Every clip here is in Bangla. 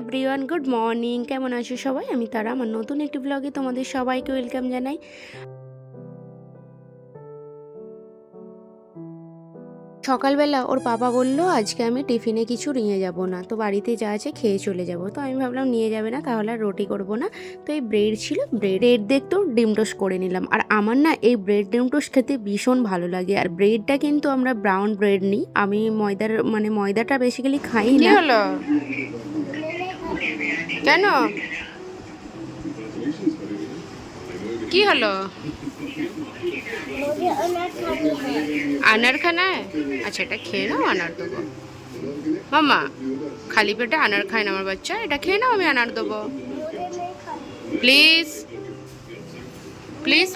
এভরিওয়ান গুড মর্নিং কেমন আছো সবাই? আমি তারা আমার নতুন একটি ব্লগে তোমাদের সবাইকে ওয়েলকাম জানাই। সকালবেলা ওর পাপা বলল আজকে আমি টিফিনে কিছু নিয়ে যাব না তো বাড়িতে যা আছে খেয়ে চলে যাব। তো আমি ভাবলাম নিয়ে যাবে না তাহলে আর রুটি করব না। তো এই ব্রেড ছিল ব্রেড ব্রেড দেখতেও ডিম টোস্ট করে নিলাম। আর আমার না এই ব্রেড ডিম টোস্ট খেতে ভীষণ ভালো লাগে। আর ব্রেডটা কিন্তু আমরা ব্রাউন ব্রেড নিই। আমি ময়দার মানে ময়দাটা বেসিক্যালি খাই না। কেন? কি হলো? আনারখানায়? আচ্ছা এটা খেয়ে নাও আনার দেবো। মামা খালি পেটে আনার খায় না আমার বাচ্চা? এটা খেয়ে নাও, আমি আনার দেবো। Please please.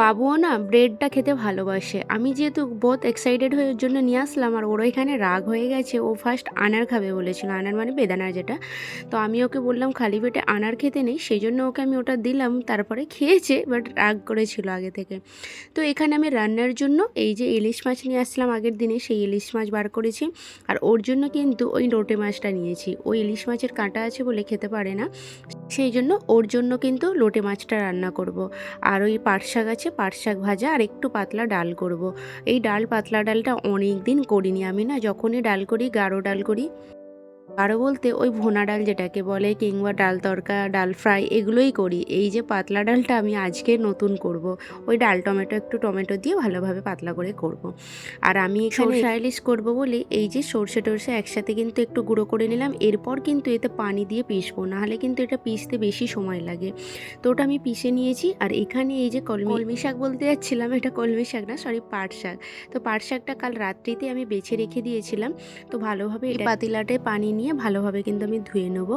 বাবুও না ব্রেডটা খেতে ভালোবাসে। আমি যেহেতু বহুত এক্সাইটেড হয়ে ওর জন্য নিয়ে আসলাম আর ওর এখানে রাগ হয়ে গেছে, ও ফার্স্ট আনার খাবে বলেছিল, আনার মানে বেদানার যেটা। তো আমি ওকে বললাম, খালি পেটে আনার খেতে নেই সেই জন্য ওকে আমি ওটা দিলাম, তারপরে খেয়েছে বাট রাগ করেছিল আগে থেকে। তো এখানে আমি রান্নার জন্য এই যে ইলিশ মাছ নিয়ে আসলাম আগের দিনে, সেই ইলিশ মাছ বার করেছি। আর ওর জন্য কিন্তু ওই লোটে মাছটা নিয়েছি। ওই ইলিশ মাছের কাঁটা আছে বলে খেতে পারে না, সেই জন্য ওর জন্য কিন্তু লোটে মাছটা রান্না করব। আর ওই পাট শাক আছে পাট শাক ভাজা আর একটু পাতলা ডাল করব। এই ডাল পাতলা ডালটা অনেক দিন করিনি আমি না, যখনই ডাল করি, গাঢ় ডাল করি গাঢ় বলতে ওই ভোনা ডাল যেটাকে বলে কিংবা ডাল তরকা ডাল ফ্রাই এগুলোই করি এই যে পাতলা ডালটা আমি আজকে নতুন করব। ওই ডাল টমেটো একটু টমেটো দিয়ে ভালোভাবে পাতলা করে করব। আর আমি এখানে স্টাইলিশ করব বলে এই যে সর্ষে টর্ষে একসাথে কিন্তু একটু গুঁড়ো করে নিলাম এরপর কিন্তু এতে পানি দিয়ে পিসবো নাহলে কিন্তু এটা পিসতে বেশি সময় লাগে তো ওটা আমি পিষে নিয়েছি আর এখানে এই যে কলমি কলমি শাক বলতে যাচ্ছিলাম এটা কলমি শাক না সরি পাট শাক তো পাট শাকটা কাল রাত্রিতে আমি বেছে রেখে দিয়েছিলাম তো ভালোভাবে পাতিলাটে পানি নিয়ে ভালোভাবে কিন্তু আমি ধুয়ে নেব।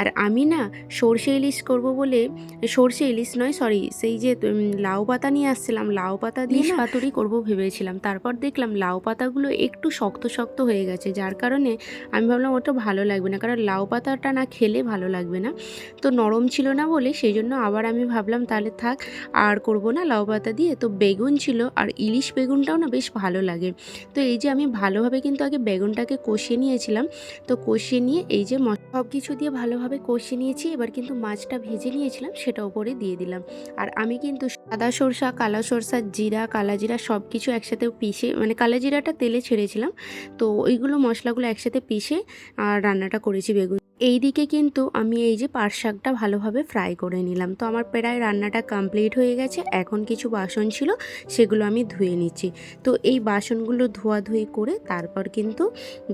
আর আমি না সর্ষে ইলিশ করব বলে, সর্ষে ইলিশ নয় সরি সেই যে লাউ পাতা নিয়ে আসছিলাম, লাউ পাতা দিয়ে পাতুরি করব ভেবেছিলাম। তারপর দেখলাম লাউ পাতাগুলো একটু শক্ত শক্ত হয়ে গেছে, যার কারণে আমি ভাবলাম ওটা ভালো লাগবে না, কারণ লাউ পাতাটা না খেলে ভালো লাগবে না। তো নরম ছিল না বলে সেই জন্য আবার আমি ভাবলাম, তাহলে থাক, আর করব না লাউ পাতা দিয়ে। তো বেগুন ছিল, আর ইলিশ বেগুনটাও না বেশ ভালো লাগে। তো এই যে আমি ভালোভাবে কিন্তু আগে বেগুনটাকে কষিয়ে নিয়েছিলাম। তো কষিয়ে নিয়ে এই যে সব কিছু দিয়ে ভালোভাবে কষিয়ে নিয়েছি, এবার কিন্তু মাছটা ভেজে নিয়েছিলাম, সেটা উপরে দিয়ে দিলাম। আর আমি কিন্তু সাদা সরষা, কালা সরষা, জিরা, কালা জিরা সব কিছু একসাথে পিষে মানে কালা জিরাটা তেলে ছেড়েছিলাম, তো ওইগুলো মশলাগুলো একসাথে পিষে, আর রান্নাটা করেছি বেগুন এইদিকে কিন্তু আমি এই যে পাট শাকটা ভালোভাবে ফ্রাই করে নিলাম। তো আমার প্রায় রান্নাটা কমপ্লিট হয়ে গেছে, এখন কিছু বাসন ছিল, সেগুলো আমি ধুয়ে নিচ্ছি। তো এই বাসনগুলো ধোয়াধুয়ি করে তারপর কিন্তু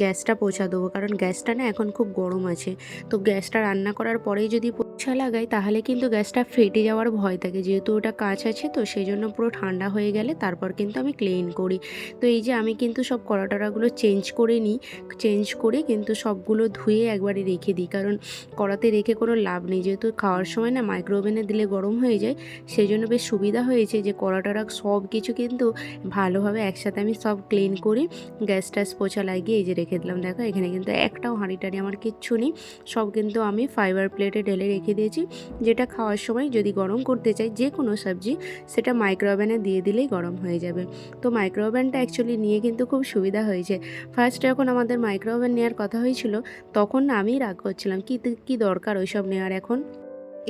গ্যাসটা পোছা দেবো, কারণ গ্যাসটা না এখন খুব গরম আছে। তো গ্যাসটা রান্না করার পরেই যদি পোছা লাগাই, তাহলে কিন্তু গ্যাসটা ফেটে যাওয়ার ভয় থাকে। যেহেতু ওটা কাঁচ আছে, তো সেই জন্য পুরো ঠান্ডা হয়ে গেলে তারপর কিন্তু আমি ক্লিন করি। তো এই যে আমি কিন্তু সব কড়াটড়াগুলো চেঞ্জ করে নিই, চেঞ্জ করে কিন্তু সবগুলো ধুয়ে একবারে রেখে দিই। কারণ কড়াতে রেখে কোনো লাভ নেই। যেহেতু খাওয়ার সময় না মাইক্রোওভেনে দিলে গরম হয়ে যায় সেই জন্য বেশ সুবিধা হয়েছে যে কড়াটড়া সব কিছু কিন্তু ভালোভাবে একসাথে আমি সব ক্লিন করি গ্যাস ট্যাস পোছা লাগিয়ে এই যে রেখে দিলাম। দেখো এখানে কিন্তু একটাও হাঁড়ি টাড়ি আমার কিচ্ছু নেই। সব কিন্তু আমি ফাইবার প্লেটে ঢেলে রেখে দিয়েছি। যেটা খাওয়ার সময় যদি গরম করতে চাই যে কোনো সবজি, সেটা মাইক্রোওভেনে দিয়ে দিলেই গরম হয়ে যাবে। তো মাইক্রোওভেনটা অ্যাকচুয়ালি নিয়ে কিন্তু খুব সুবিধা হয়েছে। ফার্স্ট যখন আমাদের মাইক্রোওভেন নেওয়ার কথা হয়েছিল, তখন আমি রাগ করছিলাম। কী কী দরকার ওইসব নেওয়ার এখন?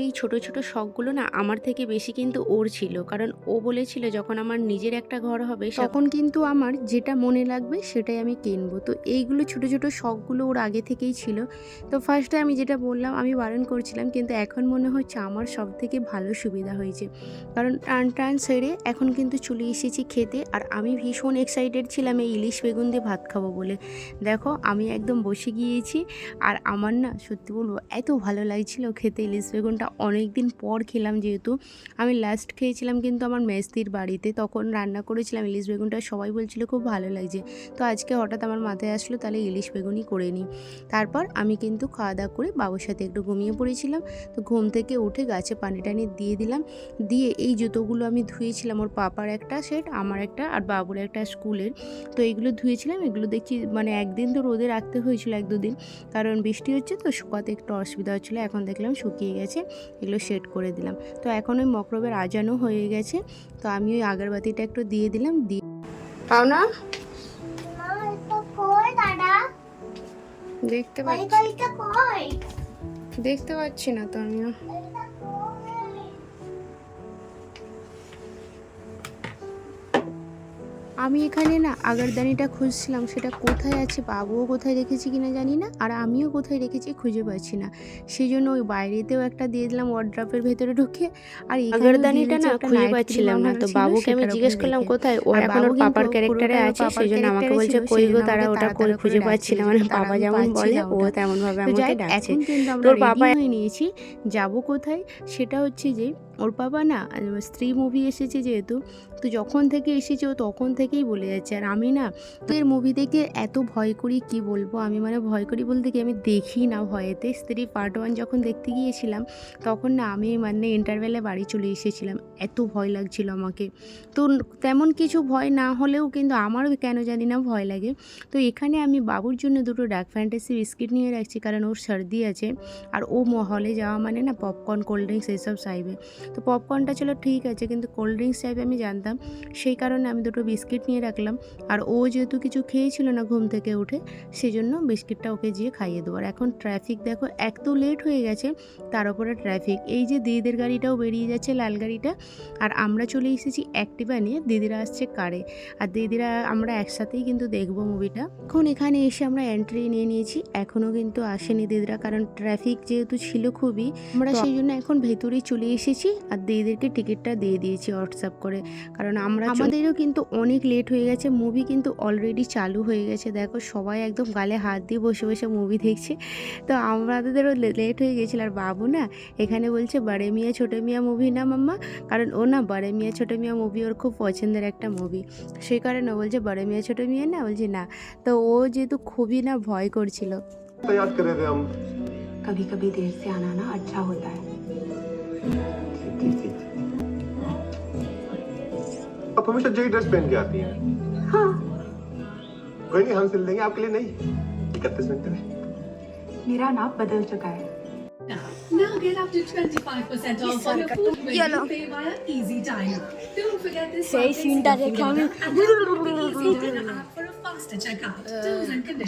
এই ছোট ছোট শখগুলো না আমার থেকে বেশি কিন্তু ওর ছিল। কারণ ও বলেছিল যখন আমার নিজের একটা ঘর হবে তখন কিন্তু আমার যেটা মনে লাগবে সেটাই আমি কিনবো। তো এইগুলো ছোট ছোট শখগুলো ওর আগে থেকেই ছিল। তো ফার্স্টে আমি যেটা বললাম, আমি বারণ করছিলাম, কিন্তু এখন মনে হচ্ছে আমার সব থেকে ভালো সুবিধা হয়েছে। কারণ টান টান সেরে এখন কিন্তু চলে এসেছি খেতে আর আমি ভীষণ এক্সাইটেড ছিলাম এই ইলিশ বেগুন দিয়ে ভাত খাব বলে। দেখো, আমি একদম বসে গিয়েছি আর আমার না, সত্যি বলব, এত ভালো লাগছিল খেতে ইলিশ বেগুনটা। অনেক দিন পর খেলাম যেহেতু। আমি লাস্ট খেয়েছিলাম কিন্তু আমার মেস্তির বাড়িতে। তখন রান্না করেছিলাম, ইলিশ বেগুনটা সবাই বলছিল খুব ভালো লাগছে। তো আজকে হঠাৎ আমার মাথায় আসলো, তাহলে ইলিশ বেগুনই করে নিই। তারপর আমি কিন্তু খাওয়া দাওয়া করে বাবুর সাথে একটু ঘুমিয়ে পড়েছিলাম। তো ঘুম থেকে উঠে গাছে পানি টানি দিয়ে দিলাম। দিয়ে এই জুতোগুলো আমি ধুয়েছিলাম, ওর পাপার একটা সেট আমার একটা আর বাবুর একটা স্কুলের। তো এইগুলো ধুয়েছিলাম, এগুলো দেখছি মানে একদিন তো রোদে রাখতে হয়েছিল এক দুদিন। কারণ বৃষ্টি হচ্ছে তো শুকাতে একটু অসুবিধা হচ্ছিল, এখন দেখলাম শুকিয়ে গেছে। এগুলো শেড করে দিলাম। তো এখন ওই মকরবের আজানো হয়ে গেছে। তো আমি ওই আগরবাতিটা একটু দিয়ে দিলাম দিয়ে পাওনা? দেখতে পাচ্ছি। দেখতে পাচ্ছি না তো আমিও। আমি এখানে না আগারদানিটা খুঁজছিলাম সেটা কোথায় আছে বাবুও কোথায় রেখেছি কিনা জানি না আর আমিও কোথায় রেখেছি খুঁজে পাচ্ছি না। সেই জন্য ওই বাইরেতেও একটা দিয়ে দিলাম ওয়ার্ড্রপের ভেতরে ঢুকে আর আগারদানিটা না খুঁজে পাচ্ছিলাম না তো বাবুকে আমি জিজ্ঞেস করলাম কোথায়? ও এখন ওর পাপার ক্যারেক্টারে আছে সেই জন্য আমাকে বলছে কই গো তারা ওটা কই খুঁজে পাচ্ছি না। মানে বাবা যেমন বলে ও তেমন ভাবে আমাকে ডাকছে। তোর হয়ে নিয়েছি যাব কোথায়? সেটা হচ্ছে যে ওর বাবা না স্ত্রী মুভি এসেছে যেহেতু, তো যখন থেকে এসেছে ও তখন থেকেই বলে যাচ্ছে। আর আমি না তো এর মুভি দেখে এত ভয় করি, কি বলব? আমি মানে ভয় করি বলতে কি আমি দেখি না ভয়েতে। স্ত্রী পার্ট ওয়ান যখন দেখতে গিয়েছিলাম, তখন না আমি মানে ইন্টারভেলে বাড়ি চলে এসেছিলাম। এত ভয় লাগছিল আমাকে। তো তেমন কিছু ভয় না হলেও কিন্তু আমারও কেন জানি না ভয় লাগে। তো এখানে আমি বাবুর জন্য দুটো ডার্ক ফ্যান্টাসি বিস্কিট নিয়ে রাখছি, কারণ ওর সর্দি আছে। আর ও হলে যাওয়া মানে না পপকর্ন কোল্ড ড্রিঙ্কস এইসব চাইবে। তো পপকর্নটা ছিল ঠিক আছে কিন্তু কোল্ড ড্রিঙ্কস চাইবে আমি জানতাম। সেই কারণে আমি দুটো বিস্কিট নিয়ে রাখলাম। আর ও যেহেতু কিছু খেয়েছিল না ঘুম থেকে উঠে সেই জন্য বিস্কিটটা ওকে যেয়ে খাইয়ে দেবো। আর এখন ট্রাফিক দেখো এত লেট হয়ে গেছে তার উপরে ট্রাফিক এই যে দিদিদের গাড়িটাও বেরিয়ে যাচ্ছে লাল গাড়িটা। আর আমরা চলে এসেছি অ্যাক্টিভা নিয়ে দিদিরা আসছে কারে আর দিদিরা আমরা একসাথেই কিন্তু দেখব মুভিটা এখন এখানে এসে আমরা এন্ট্রি নিয়ে নিয়েছি এখনও কিন্তু আসেনি দিদিরা কারণ ট্রাফিক যেহেতু ছিল খুবই আমরা সেই জন্য এখন ভেতরেই চলে এসেছি। আর দিদিদেরকে টিকিটটা দিয়ে দিয়েছি হোয়াটসঅ্যাপ করে কারণ আমরা আমাদেরও কিন্তু অনেক লেট হয়ে গেছে মুভি কিন্তু অলরেডি চালু হয়ে গেছে দেখো সবাই একদম গালে হাত দিয়ে বসে বসে মুভি দেখছে তো আমাদেরও লেট হয়ে গেছিল আর বাবু না এখানে বলছে বড়ে মিয়া ছোটো মিয়া মুভি না মাম্মা কারণ ও না বড়ে মিয়া ছোটো মিয়া মুভি ওর খুব পছন্দের একটা মুভি সেই কারণে ও বলছে বড়ে মিয়া ছোটো মিয়া না বলছে না তো ও যেহেতু খুবই না ভয় করছিল तो याद कर रहे थे हम कभी कभी देर से आना ना अच्छा होता है ठीक ठीक आप हमेशा यही ड्रेस पहन के आती हैं हाँ कोई नहीं हम सिल देंगे आपके लिए नहीं इकतीस मिनट में मेरा नाप बदल चुका है Now get up to 25% off on your food when you pay via Easy Diner. Don't forget this Say soon that it can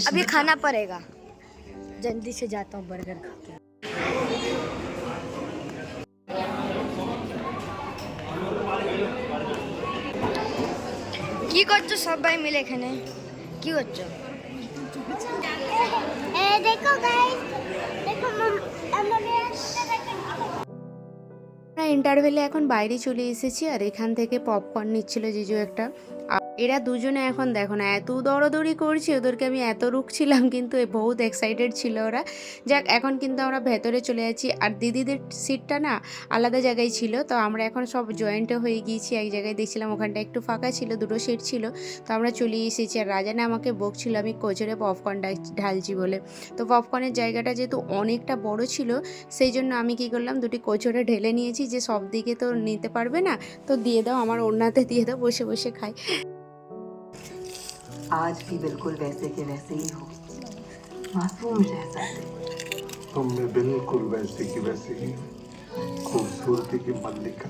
अब ये खाना पड़ेगा जल्दी से जाता हूँ बर्गर खा के কি করছ? সবাই মিলে এখানে। কি করছ? দেখো গাইস ইন্টারভেলে এখন বাইরে চলে এসেছি আর এখান থেকে পপকর্ন নিচ্ছিল জিজু একটা। এরা দুজনে এখন দেখো না, এত দৌড়াদৌড়ি করছে, ওদেরকে আমি এত রুখছিলাম কিন্তু বহুত এক্সাইটেড ছিল ওরা। যাক, এখন কিন্তু আমরা ভেতরে চলে যাচ্ছি। আর দিদিদের সিটটা না আলাদা জায়গায় ছিল, তো আমরা এখন সব জয়েন্টে হয়ে গিয়েছি। এক জায়গায় দেখছিলাম ওখানটা একটু ফাঁকা ছিল, দুটো সিট ছিল, তো আমরা চলে এসেছি। আর রাজানে আমাকে বকছিল, আমি কোচরে পপকর্ন ঢালছি বলে। তো পপকর্নের জায়গাটা যেহেতু অনেকটা বড় ছিল, সেই জন্য আমি কি করলাম, দুটি কোচরে ঢেলে নিয়েছি, যে সব দিকে তো নিতে পারবে না তো দিয়ে দাও আমার ওড়নাতে দিয়ে দাও বসে বসে খাই आज भी बिल्कुल वैसे के वैसे ही हो मासूम जैसा तुम में बिल्कुल वैसे की वैसे ही खूबसूरती की मल्लिका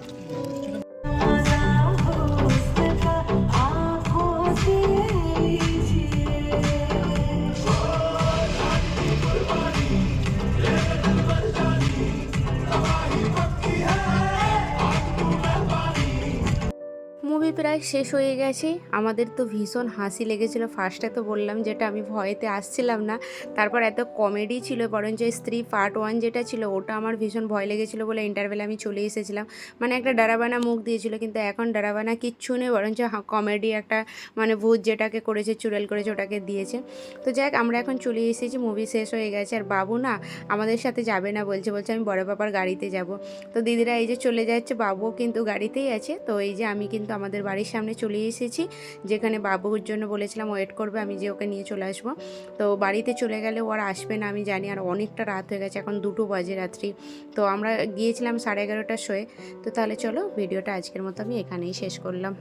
প্রায় শেষ হয়ে গেছে। আমাদের তো ভীষণ হাসি লেগেছিল। ফার্স্টে তো বললাম যেটা আমি ভয়েতে আসছিলাম না। তারপর এত কমেডি ছিল, বরঞ্চ স্ত্রী পার্ট ওয়ান যেটা ছিল, ওটা আমার ভীষণ ভয় লেগেছিল বলে ইন্টারভেলে আমি চলে এসেছিলাম। মানে একটা ডারাবানা মুখ দিয়েছিল, কিন্তু এখন ডারাবানা কিচ্ছু নেই, বরঞ্চ কমেডি একটা মানে ভূত যেটাকে করেছে, চুড়েল করেছে, ওটাকে দিয়েছে। তো যাক আমরা এখন চলে এসেছি মুভি শেষ হয়ে গেছে। আর বাবু না আমাদের সাথে যাবে না বলছে বলছে আমি বড় পাপার গাড়িতে যাব। তো দিদিরা এই যে চলে যাচ্ছে, বাবুও কিন্তু গাড়িতেই আছে। তো এই যে আমি কিন্তু আমাদের বাড়ির সামনে চলে এসেছি। যেখানে বাবুর জন্য বলেছিলাম ওয়েট করবে, আমি যে ওকে নিয়ে চলে আসব। তো বাড়িতে চলে গেলে ও আর আসবে না, আমি জানি আর অনেকটা রাত হয়ে গেছে, এখন দুটো বাজে রাত্রি। তো আমরা গিয়েছিলাম সাড়ে এগারোটার শোয়ে। তো তাহলে চলো, ভিডিওটা আজকের মতো আমি এখানেই শেষ করলাম।